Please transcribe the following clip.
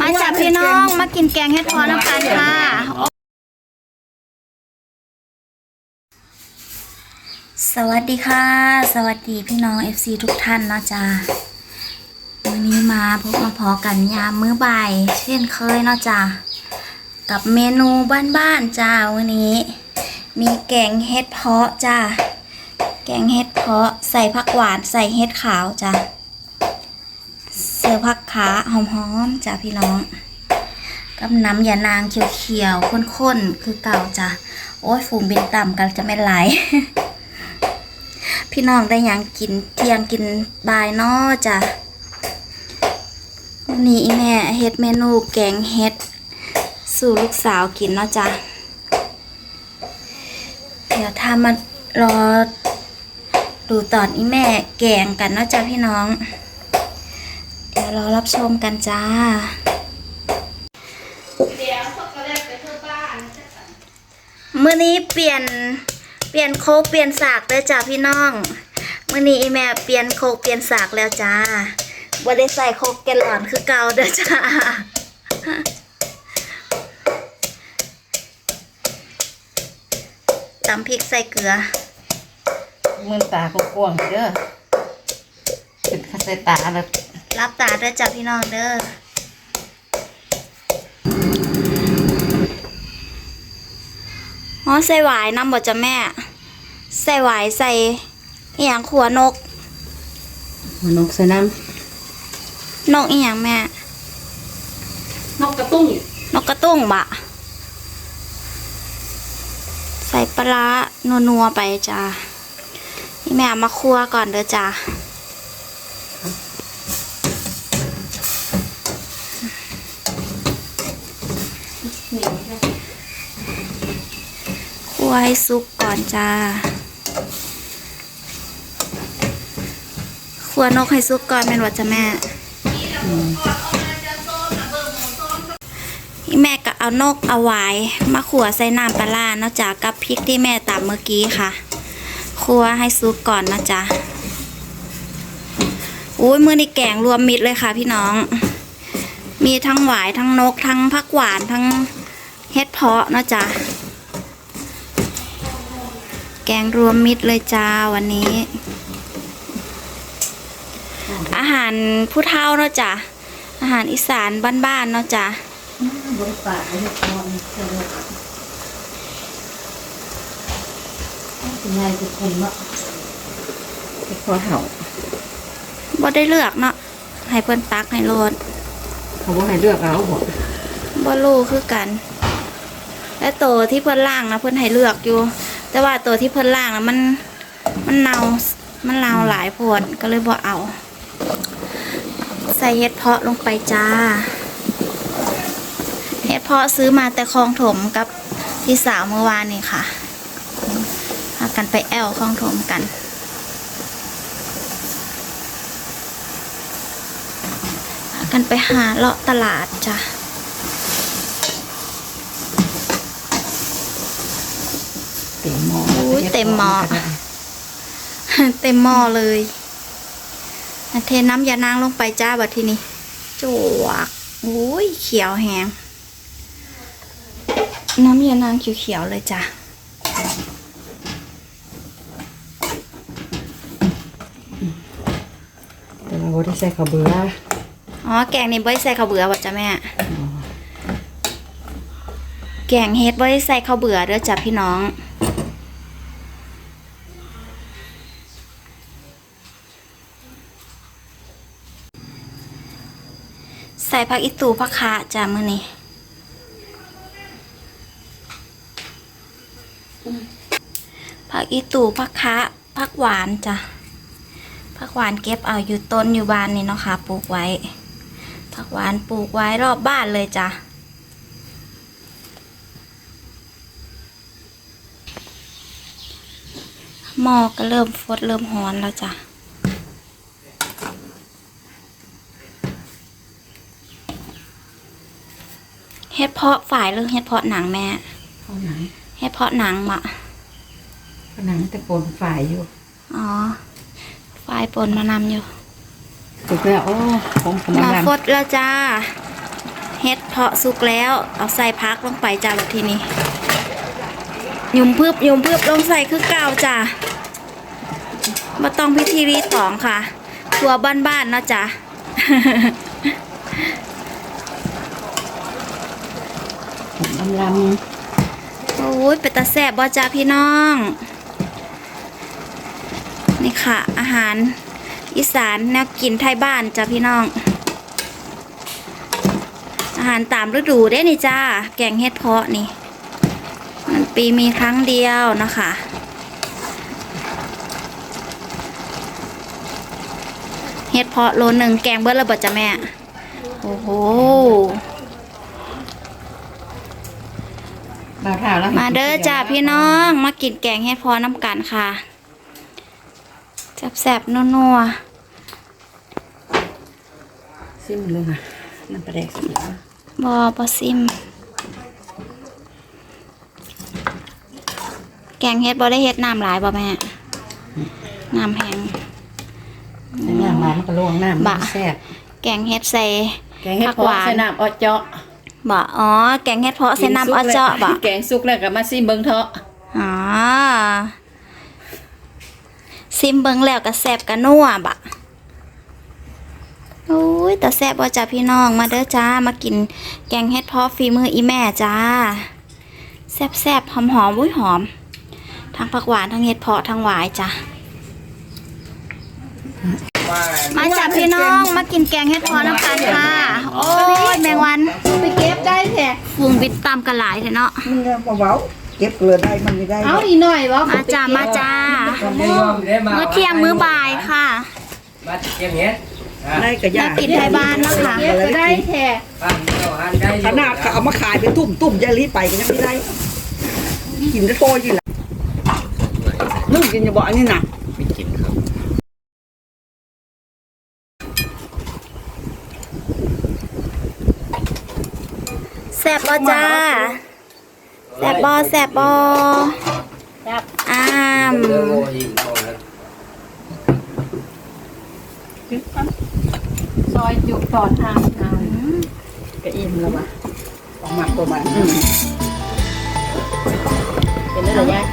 มาจากพี่น้องมากินแกงเห็ดเพอน้ำกันค่ะ สวัสดีค่ะ สวัสดีพี่น้อง FC ทุกท่านเนาะจ้าวันนี้มาพบมาพอกันยามมื้อบ่ายเช่นเคยเนาะจ้ากับเมนูบ้านๆจ้าวันนี้ มีแกงเห็ดเพาะจ้าแกงเห็ดเพาะใส่ผักหวานใส่เห็ดขาวจ้าเสือผักขาหอมๆจ้าพี่น้อง กับน้ำยานางเขียวๆข้นๆ คือเก่าจ้ะ โอ้ยฝูงบินต่ำกันจะไม่ไหล พี่น้องได้ยังกินเที่ยงกินบ่ายนอจ้ะวันนี้แม่เฮ็ดเมนูแกงเฮ็ด สู่ลูกสาวกินเนาะจ้ะ เดี๋ยวถ้ามารอดูตอนอีแม่แกงกันเนาะจ้ะพี่น้อง รอรับชมกันจ้ามื่อนี้เปลี่ยนเปลี่ยนโคกเปลี่ยนสากเลยจ้าพี่น้องมื่อนี้อีแม่เปลี่ยนโคกเปลี่ยนสากแล้วจ้าบ่ได้ใส่โคกแกลลอนคือเก่าเด้อจ้าตำพริกใส่เกลือมือตาก็กว้างเด้อเป็นข้าใส่ตาแล้ว รับตาเด้อจ้าพี่น้องเด้ออ๋อใส่หวายน้ำบ่จ้ะแม่ ใส่หวายใส่อหย่างขัวนก หัวนกใส่น้นกอีหยังแม่ำนกกระตุ้งนกกระตุ้งบะ ใส่ปลาร้านัวๆไปจ้านี่แม่เอามาคั่วก่อนเด้อจ้ คั่วให้สุกก่อนจ้าคั่วนกให้สุกก่อนเป็นวัดจ้ะแม่แม่ก็เอานกเอาหวายมาขัวใส่น้ำปลาร้าเนาะจ๊ะกับพริกที่แม่ตำเมื่อกี้ค่ะคั่วให้ซุปก่อนนะจ๊ะอุ้ยมือนี่แกงรวมมิตรเลยค่ะพี่น้อง มีทั้งหวายทั้งนกทั้งผักหวานทั้ง เฮ็ดเพาะเนาะจ๊ะแกงรวมมิตรเลยจ้าวันนี้ อาหารผู้เฒ่าเนาะจ๊ะอาหารอีสานบ้านๆเนาะจ๊ะบนปากไอ้พอนี่เจ้าคุณยายจะคนเนาะไปขอเห่าบ่ได้เลือกเนาะให้เพิ่นตักให้โลดเขาบอกให้เลือกเอาบอกบ่รู้คือกัน และโตวที่เพิ่นล่างนะเพิ่นให้เลือกอยู่ แต่ว่าตัวที่เพิ่นล่างนะมันมันเนามันเนาหลายโพดก็เลยบ่เอา ใส่เห็ดเพาะลงไปจ้า เห็ดเพาะซื้อมาแต่คลองถมกับพี่สาวเมื่อวานนี่ค่ะพากันไปแอลคลองถมกันพากันไปหาเลาะตลาดจ้ะ ต็มหม้ออุ้ยเต็มหม้อเต็มหม้อเลยเทน้ำยานางลงไปจ้าบัดทีนี้จวกอุ้ยเขียวแหงน้ำยานางเขียวๆเลยจ้ะแต่เราบ่ได้ใส่ข้าวเบื่ออ๋อแกงนี่บ่ได้ใส่ข้าวเบื่อบ่จ้ะแม่แกงเฮ็ดบ่ได้ใส่ข้าวเบื่อเด้อจ้ะพี่น้อง ใส่ผักอีตูผักคะจ้ะมื้อนี้ผักอีตูผักคะผักหวานจ้ะผักหวานเก็บเอาอยู่ต้นอยู่บ้านนี่เนาะค่ะปลูกไว้ผักหวานปลูกไว้รอบบ้านเลยจ้ะหมอก็เริ่มฟดเริ่มฮ้อนแล้วจ้ะ เฮ็ดเพาะฝ่ายหรือเฮ็ดเพาะหนังแม่ เอาหนังเฮ็ดเพาะหนังมะเอาหนังแต่โกนฝ่ายอยู่อ๋อ ฝ่ายปนมานำอยู่ถูกแล้วโอ้ผมผมหม้อมาฟดแล้วจ้า เฮ็ดเพาะสุกแล้ว เอาใส่พักลงไปจ้าแบบทีนี้หยุ่มพืบหยุ่มพืบลงใส่คือเก่าจ้ามาต้องพิธีรีตองค่ะ ตัวบ้านๆเนาะจ้า ลำลโอ้ยเป็นตาแซ่บบ่จ้าพี่น้อง นี่ค่ะ อาหารอีสานแนวกินไทยบ้านจ้าพี่น้อง อาหารตามฤดูได้นี่จ้า แกงเฮ็ดเพาะนี่มันปีมีครั้งเดียวนะคะเฮ็ดเพาะโลหนึ่งแกงเบิดระเบิดจ้ะแม่ โอ้โหำ บ่าวเท่าแล้วมาเด้อจ้าพี่น้องมากินแกงเฮ็ดเพอน้ำกันค่ะแซ่บๆนัวซิมเลยนะน้ำปลาแดกสิๆบอบอซิม แกงเฮ็ดบอได้เฮ็ดน้ำหลายบ่แม่น้ำแห้งน้ำมามันก็ลวงน้ำบะมันแซ่บแกงเฮ็ดใส่แกงเห็ดผักเพาะหวานใส่น้ำออเจาะ บ่อ๋อ แกงเฮ็ดเพาะใส่น้ำอ้อเจาะบ่แกงสุกแล้วก็มาซิมเบิ่งเถอะอ๋อซิมเบิ่งแล้วก็แซ่บกะนัวบะโอ้ยแต่แซ่บบ่จ้าพี่น้องมาเด้อจ้ามากินแกงเฮ็ดเพาะฝีมืออีแม่จ้าแซ่บๆหอมๆอุ้ยหอมทั้งผักหวานทั้งเฮ็ดเพาะทั้งหวายจ้า มาจ้าพี่น้องมากินแกงเฮ็ดเพาะน้ำกันค่ะ โอ้ยแมงวันไปเก็บได้แท้ฟุงบิดตามกันหลายเถอะเนาะมันเนี่ยเบาๆเก็บเกลือได้มันไม่ได้เอาอีกหน่อยบ่มาจ้ามาจ้าไม่ยอมได้มามื้อเที่ยงมื้อบ่ายค่ะมาเก็บเห็ดอะได้ก็ยากมากินไทยบ้านเนาะค่ะเก็บก็ได้แท้บ้านเจ้าหันได้อยู่ขนาดเขาเอามาขายเป็นตุ่มตุ่มๆยาลีไปก็ยังไม่ได้กินได้โตอยู่นะนุ่มกินอย่าบอกอันนี้นะ ไม่กินครับ แซ่บบ่จ้าแซ่บบ่แซ่บบ่ครับอ้ามเดี๋ยวโอ้ยเอาแล้วซอยจุตอนทางทางก็อิ่มแล้ววะออกมาประมาณอืมเป็นได้หรือยาย